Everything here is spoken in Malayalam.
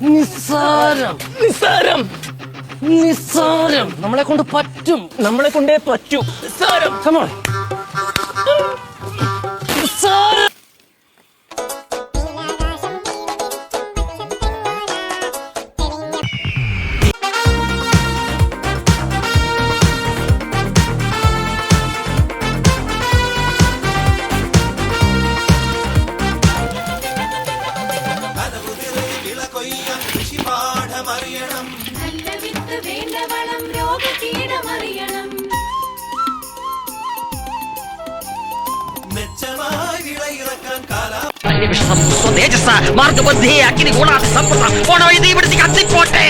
നിസ്സാരം. നിസ്സാരം. നിസ്സാരം. നമ്മളെ കൊണ്ട് പറ്റും. നമ്മളെ കൊണ്ടേ പറ്റൂ. നിസ്സാരം. അന്വേഷണം. സ്വദേശ മാർഗബുദ്ധി അഗ്നി ഗുണാതി സമ്പത്ത ഓണവൈദ്യ ഇവിടുത്തെ കത്തിപ്പോട്ടെ?